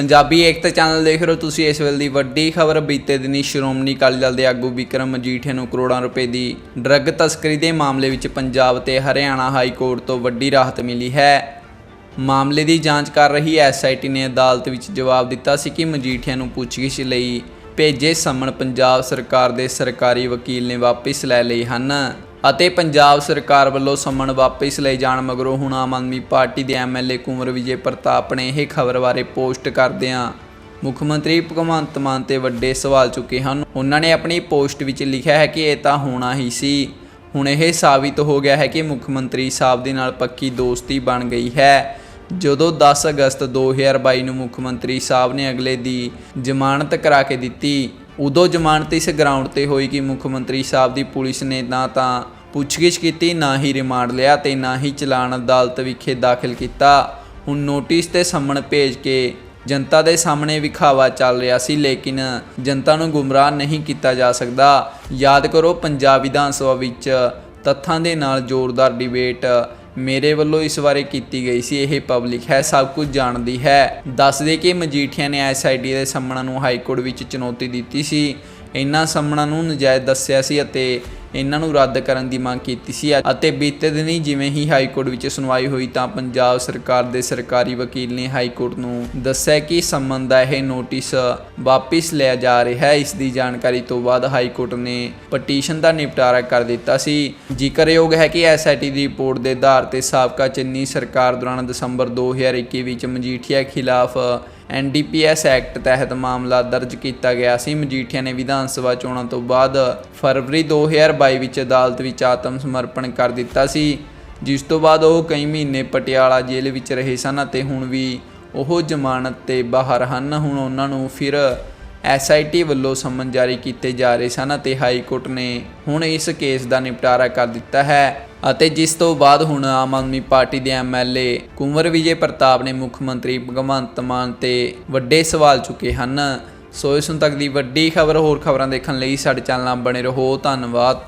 ਪੰਜਾਬੀ ਏਕਤਾ channel ਦੇਖ ਰਹੇ ਹੋ ਤੁਸੀਂ ਇਸ ਵੇਲੇ ਦੀ ਵੱਡੀ ਖਬਰ। ਬੀਤੇ ਦਿਨੀ ਸ਼੍ਰੋਮਣੀ ਅਕਾਲੀ ਦਲ ਦੇ ਆਗੂ ਵਿਕਰਮ ਮਜੀਠੀਆ ਨੂੰ ਕਰੋੜਾਂ ਰੁਪਏ ਦੀ ਡਰੱਗ ਤਸਕਰੀ ਦੇ ਮਾਮਲੇ ਵਿੱਚ ਪੰਜਾਬ ਤੇ ਹਰਿਆਣਾ ਹਾਈ ਕੋਰਟ ਤੋਂ ਵੱਡੀ ਰਾਹਤ ਮਿਲੀ ਹੈ। ਮਾਮਲੇ ਦੀ ਜਾਂਚ ਕਰ ਰਹੀ ਐਸਆਈਟੀ ਨੇ ਅਦਾਲਤ ਵਿੱਚ ਜਵਾਬ ਦਿੱਤਾ ਸੀ ਕਿ ਮਜੀਠੀਆ ਨੂੰ ਪੁੱਛਗਿੱਛ ਲਈ ਭੇਜੇ ਸੰਮਣ ਪੰਜਾਬ ਸਰਕਾਰ ਦੇ ਸਰਕਾਰੀ ਵਕੀਲ ਨੇ ਵਾਪਸ ਲੈ ਲਏ ਹਨ। ਅਤੇ ਪੰਜਾਬ ਸਰਕਾਰ ਵੱਲੋਂ ਸੰਮਣ ਵਾਪਸ ਲਏ ਜਾਣ ਮਗਰੋਂ ਹੁਣ ਆਮ ਆਦਮੀ ਪਾਰਟੀ ਦੇ ਐਮਐਲਏ ਕੁੰਵਰ ਵਿਜੇ ਪ੍ਰਤਾਪ ਨੇ ਇਹ ਖਬਰ ਬਾਰੇ ਪੋਸਟ ਕਰਦਿਆਂ ਮੁੱਖ ਮੰਤਰੀ ਭਗਵੰਤ ਮਾਨ ਤੇ ਵੱਡੇ ਸਵਾਲ ਚੁੱਕੇ ਹਨ। ਉਹਨਾਂ ਨੇ ਆਪਣੀ ਪੋਸਟ ਵਿੱਚ ਲਿਖਿਆ ਹੈ ਕਿ ਇਹ ਤਾਂ ਹੋਣਾ ਹੀ ਸੀ। ਹੁਣ ਇਹ ਸਾਬਿਤ ਹੋ ਗਿਆ ਹੈ ਕਿ ਮੁੱਖ ਮੰਤਰੀ ਸਾਹਿਬ ਦੇ ਨਾਲ ਪੱਕੀ ਦੋਸਤੀ ਬਣ ਗਈ ਹੈ। ਜਦੋਂ 10 ਅਗਸਤ 2022 ਨੂੰ ਮੁੱਖ ਮੰਤਰੀ ਸਾਹਿਬ ਨੇ ਅਗਲੇ ਦੀ ਜ਼ਮਾਨਤ ਕਰਾ ਕੇ ਦਿੱਤੀ ਉਦੋਂ ਜ਼ਮਾਨਤ ਇਸ ਗਰਾਊਂਡ ਤੇ ਹੋਈ ਕਿ ਮੁੱਖ ਮੰਤਰੀ ਸਾਹਿਬ ਦੀ ਪੁਲਿਸ ਨੇ ਨਾ ਤਾਂ ਪੁੱਛਗਿੱਛ ਕੀਤੀ, ਨਾ ਹੀ ਰਿਮਾਂਡ ਲਿਆ ਤੇ ਨਾ ਹੀ ਚਲਾਨ ਅਦਾਲਤ ਵਿਖੇ ਦਾਖਲ ਕੀਤਾ। ਹੁਣ ਨੋਟਿਸ ਤੇ ਸੰਮਣ ਭੇਜ ਕੇ ਜਨਤਾ ਦੇ ਸਾਹਮਣੇ ਵਿਖਾਵਾ ਚੱਲ ਰਿਹਾ ਸੀ, ਲੇਕਿਨ ਜਨਤਾ ਨੂੰ ਗੁੰਮਰਾਹ ਨਹੀਂ ਕੀਤਾ ਜਾ ਸਕਦਾ। ਯਾਦ ਕਰੋ, ਪੰਜਾਬ ਵਿਧਾਨ ਸਭਾ ਵਿੱਚ ਤੱਥਾਂ ਦੇ ਨਾਲ ਜ਼ੋਰਦਾਰ ਡਿਬੇਟ ਮੇਰੇ ਵੱਲੋਂ ਇਸ ਬਾਰੇ ਕੀਤੀ ਗਈ ਸੀ, ਇਹ ਪਬਲਿਕ ਹੈ, ਸਭ ਕੁਝ ਜਾਣਦੀ ਹੈ। ਦੱਸ ਦੇ ਕਿ ਮਜੀਠੀਆ ਨੇ ਐਸਆਈਟੀ ਦੇ ਸੰਮਣਾਂ ਨੂੰ ਹਾਈ ਕੋਰਟ ਵਿੱਚ ਚੁਣੌਤੀ ਦਿੱਤੀ ਸੀ। ਇਹਨਾਂ ਸੰਮਣਾਂ ਨੂੰ ਨਜਾਇਜ਼ ਦੱਸਿਆ ਸੀ ਅਤੇ ਇਹਨਾਂ ਨੂੰ ਰੱਦ ਕਰਨ ਦੀ ਮੰਗ ਕੀਤੀ ਸੀ ਅਤੇ ਬੀਤੇ ਦਿਨੀ ਜਿਵੇਂ ਹੀ ਹਾਈ ਕੋਰਟ ਵਿੱਚ ਸੁਣਵਾਈ ਹੋਈ ਤਾਂ ਪੰਜਾਬ ਸਰਕਾਰ ਦੇ ਸਰਕਾਰੀ ਵਕੀਲ ਨੇ ਹਾਈ ਕੋਰਟ ਨੂੰ ਦੱਸਿਆ ਕਿ ਸੰਮਨ ਦਾ ਇਹ ਨੋਟਿਸ ਵਾਪਿਸ ਲਿਆ ਜਾ ਰਿਹਾ ਹੈ। ਇਸ ਦੀ ਜਾਣਕਾਰੀ ਤੋਂ ਬਾਅਦ ਹਾਈ ਕੋਰਟ ਨੇ ਪਟੀਸ਼ਨ ਦਾ ਨਿਪਟਾਰਾ ਕਰ ਦਿੱਤਾ ਸੀ। ਜ਼ਿਕਰਯੋਗ ਹੈ ਕਿ ਐਸਆਈਟੀ ਦੀ ਰਿਪੋਰਟ ਦੇ ਆਧਾਰ ਤੇ ਸਾਬਕਾ ਚੰਨੀ ਸਰਕਾਰ ਦੌਰਾਨ ਦਸੰਬਰ 2021 ਵਿੱਚ ਮਜੀਠੀਆ ਖਿਲਾਫ ਐਨਡੀਪੀਐਸ ਐਕਟ ਤਹਿਤ ਮਾਮਲਾ ਦਰਜ ਕੀਤਾ ਗਿਆ ਸੀ। ਮਜੀਠੀਆ ਨੇ ਵਿਧਾਨ ਸਭਾ ਚੋਣਾਂ ਤੋਂ ਬਾਅਦ ਫਰਵਰੀ 2022 ਵਿੱਚ ਅਦਾਲਤ ਵਿੱਚ ਆਤਮ ਸਮਰਪਣ ਕਰ ਦਿੱਤਾ ਸੀ। ਜਿਸ ਤੋਂ ਬਾਅਦ ਉਹ ਕਈ ਮਹੀਨੇ ਪਟਿਆਲਾ ਜੇਲ੍ਹ ਵਿੱਚ ਰਹੇ ਸਨ ਅਤੇ ਹੁਣ ਵੀ ਉਹ ਜ਼ਮਾਨਤ ਤੇ ਬਾਹਰ ਹਨ। ਹੁਣ ਉਹਨਾਂ ਨੂੰ ਫਿਰ ਐਸਆਈਟੀ ਵੱਲੋਂ ਸਮਨ ਜਾਰੀ ਕੀਤੇ ਜਾ ਰਹੇ ਸਨ ਅਤੇ ਹਾਈ ਕੋਰਟ ਨੇ ਹੁਣ ਇਸ ਕੇਸ ਦਾ ਨਿਪਟਾਰਾ ਕਰ ਦਿੱਤਾ ਹੈ। ਅਤੇ ਜਿਸ ਤੋਂ ਬਾਅਦ ਹੁਣ ਆਮ ਆਦਮੀ ਪਾਰਟੀ ਦੇ ਐਮਐਲਏ ਕੁੰਵਰ ਵਿਜੇ ਪ੍ਰਤਾਪ ਨੇ ਮੁੱਖ ਮੰਤਰੀ ਭਗਵੰਤ ਮਾਨ ਤੇ ਵੱਡੇ ਸਵਾਲ ਚੁੱਕੇ ਹਨ। ਸੋ ਇਸ ਨੂੰ ਤੱਕ ਦੀ ਵੱਡੀ ਖਬਰ ਹੋਰ ਖਬਰਾਂ ਦੇਖਣ ਲਈ ਸਾਡੇ ਚੈਨਲ ਨਾਲ ਬਣੇ ਰਹੋ। ਧੰਨਵਾਦ।